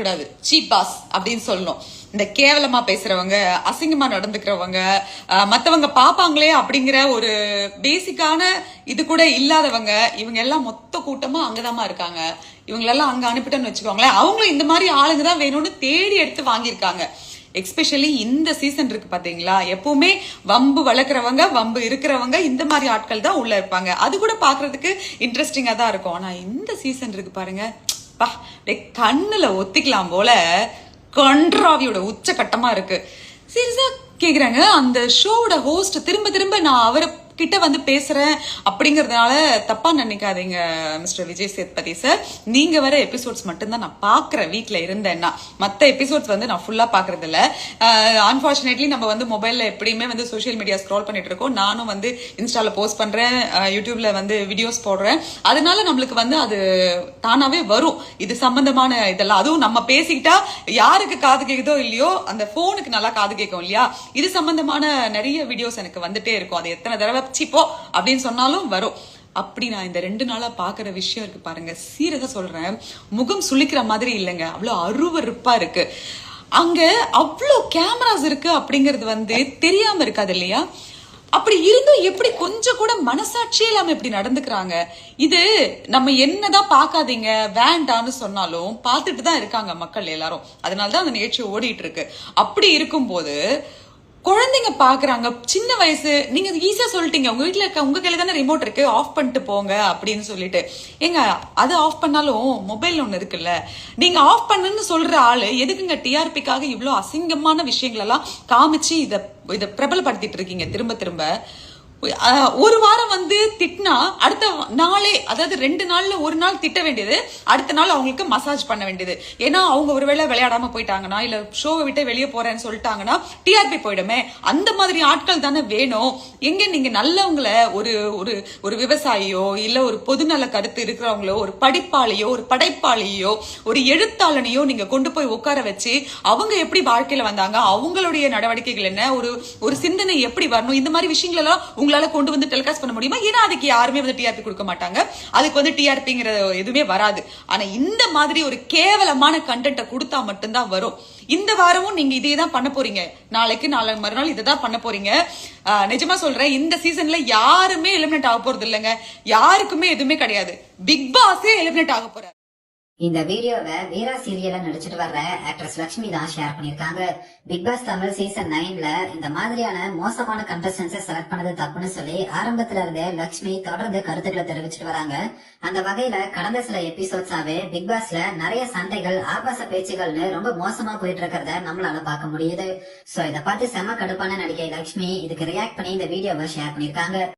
சொல்லக்கூடாது cheap pass அப்படின்னு சொல்லணும். இந்த கேவலமா பேசுறவங்க அசிங்கமா நடந்துக்கிறவங்க மத்தவங்க பாப்பாங்களே அப்படிங்கிற ஒரு பேசிக்கான இது கூட இல்லாதவங்க இவங்க எல்லாம் மொத்த கூட்டமா அங்கதாமா இருக்காங்க. இவங்களெல்லாம் அங்க அனுப்பிட்டோன்னு வச்சுக்கோங்களேன். அவங்களும் இந்த மாதிரி ஆளுங்க தான் வேணும்னு தேடி எடுத்து வாங்கியிருக்காங்க. எக்ஸ்பெஷலி இந்த சீசன் இருக்கு பாத்தீங்களா? எப்பவுமே வம்பு வளர்க்குறவங்க வம்பு இருக்கிறவங்க இந்த மாதிரி ஆட்கள் தான் உள்ள இருப்பாங்க. அது கூட பாக்குறதுக்கு இன்ட்ரெஸ்டிங்கா தான் இருக்கும். ஆனா இந்த சீசன் இருக்கு பாருங்க பா டே கண்ணுல ஒத்திக்கலாம் போல கன்றாவியோட உச்சகட்டமா இருக்கு. சீரியஸா கேக்குறாங்க. அந்த ஷோவோட ஹோஸ்ட் திரும்ப திரும்ப நான் அவரை கிட்ட வந்து பேசுறேன் அப்படிங்கறதுனால தப்பா நினைக்காதீங்க மிஸ்டர் விஜய் சேத்பதி சார். நீங்க வர எபிசோட்ஸ் மட்டும்தான் நான் பாக்குறேன் வீட்ல இருந்தேன்னா. மத்த எபிசோட்ஸ் வந்து நான் ஃபுல்லா பாக்குறது இல்ல. அன்பார்ச்சுனேட்லி நம்ம வந்து மொபைல்ல எப்படியுமே வந்து சோஷியல் மீடியா ஸ்க்ரோல் பண்ணிட்டு இருக்கோம். நானும் வந்து இன்ஸ்டால போஸ்ட் பண்றேன் யூடியூப்ல வந்து வீடியோஸ் போடுறேன். அதனால நம்மளுக்கு வந்து அது தானாவே வரும். இது சம்பந்தமான இதெல்லாம். அதுவும் நம்ம பேசிக்கிட்டா யாருக்கு காது கேக்குதோ இல்லையோ அந்த போனுக்கு நல்லா காது கேட்கும் இல்லையா? இது சம்பந்தமான நிறைய வீடியோஸ் எனக்கு வந்துட்டே இருக்கும். அது எத்தனை தடவை சிப்போ அப்படின்னு சொன்னாலும் வரும். அப்படி நான் இந்த ரெண்டு நாளா பாக்குற விஷயம் இருக்கு பாருங்க. சீரக சொல்றேன். முகம் சுளிக்கிற மாதிரி இல்லைங்க. அவ்வளவு அருவருப்பா இருக்கு. அங்க அவ்வளோ கேமராஸ் இருக்கு அப்படிங்கிறது வந்து தெரியாம இருக்காது இல்லையா? அப்படி இருந்தும் எப்படி கொஞ்சம் கூட மனசாட்சியே இல்லாம இப்படி நடந்துக்கிறாங்க? இது நம்ம என்னதான் பார்க்காதீங்க. வேண்டான்னு சொன்னாலும் பார்த்துட்டு தான் இருக்காங்க மக்கள் எல்லாரும். அதனாலதான் அந்த நிகழ்ச்சி ஓடிட்டு இருக்கு. அப்படி இருக்கும்போது குழந்தைங்க பாக்குறாங்க. சின்ன வயசு நீங்க ஈஸியா சொல்லிட்டீங்க. உங்க வீட்டுல இருக்க உங்க கையில தானே ரிமோட் இருக்கு. ஆஃப் பண்ணிட்டு போங்க அப்படின்னு சொல்லிட்டு. ஏங்க அது ஆஃப் பண்ணாலும் மொபைல் ஒண்ணு இருக்குல்ல. நீங்க ஆஃப் பண்ணுன்னு சொல்ற ஆளு எதுக்குங்க டிஆர்பிக்காக இவ்வளோ அசிங்கமான விஷயங்கள் எல்லாம் காமிச்சு இத இதை பிரபலப்படுத்திட்டு இருக்கீங்க? திரும்ப திரும்ப. ஒரு வாரம் வந்து திட்டினா அடுத்த நாளே அதாவது ரெண்டு நாள்ல ஒரு நாள் திட்ட வேண்டியது அடுத்த நாள் அவங்களுக்கு மசாஜ் பண்ண வேண்டியது. ஏன்னா அவங்க ஒருவேளை விளையாடாம போயிட்டாங்கன்னா இல்ல ஷோவை விட்டு வெளியே போறேன்னு சொல்லிட்டாங்கன்னா டிஆர்பி போயிடுமே. அந்த மாதிரி ஆட்கள் தானே வேணும். எங்க நீங்க நல்லவங்கள ஒரு ஒரு ஒரு விவசாயியோ இல்ல ஒரு பொதுநல கருத்து இருக்கிறவங்களோ ஒரு படிப்பாளியோ ஒரு படைப்பாளியோ ஒரு எழுத்தாளனையோ நீங்க கொண்டு போய் உட்கார வச்சு அவங்க எப்படி வாழ்க்கையில வந்தாங்க அவங்களுடைய நடவடிக்கைகள் என்ன ஒரு ஒரு சிந்தனை எப்படி வரணும் இந்த மாதிரி விஷயங்களெல்லாம் உங்களால கொண்டு வந்து டெலிகாஸ்ட் பண்ண முடியுமா? ஏன்னா அதுக்கு யாருமே வந்து டிஆர்பி கொடுக்க மாட்டாங்க. அதுக்கு வந்து டிஆர்பிங்கிற எதுவுமே வராது. ஆனா இந்த மாதிரி ஒரு கேவலமான கண்டென்ட்டை கொடுத்தா மட்டும்தான் வரும். இந்த வாரமும் நீங்க இதே தான் பண்ண போறீங்க. நாளைக்கு நாளை மறுநாள் இதை தான் பண்ண போறீங்க. நிஜமா சொல்றேன் இந்த சீசன்ல யாருமே எலிமினேட் ஆக போறது இல்லைங்க யாருக்குமே எதுவுமே கிடையாது. பிக் பாஸே எலிமினேட் ஆக போறாரு. இந்த வீடியோவை வீரா சீரியல்ல நடிச்சிட்டு வர்ற ஆக்ட்ரஸ் லட்சுமி தான் ஷேர் பண்ணிருக்காங்க பிக் பாஸ் தமிழ் சீசன் நைன்ல இந்த மாதிரியான மோசமான கண்டஸ்டன்ஸை செலக்ட் பண்ணது தப்புன்னு சொல்லி ஆரம்பத்துல இருந்தே லட்சுமி தொடர்ந்து கருத்துக்களை தெரிவிச்சிட்டு வராங்க. அந்த வகையில கடந்த சில எபிசோட்ஸாவே பிக் பாஸ்ல நிறைய சண்டைகள் ஆபாச பேச்சுகள்னு ரொம்ப மோசமா போயிட்டு இருக்கிறத நம்மளால பார்க்க முடியுது. சோ இதை பார்த்து செம கடுப்பான நடிகை லட்சுமி இதுக்கு ரியாக்ட் பண்ணி இந்த வீடியோவை ஷேர் பண்ணிருக்காங்க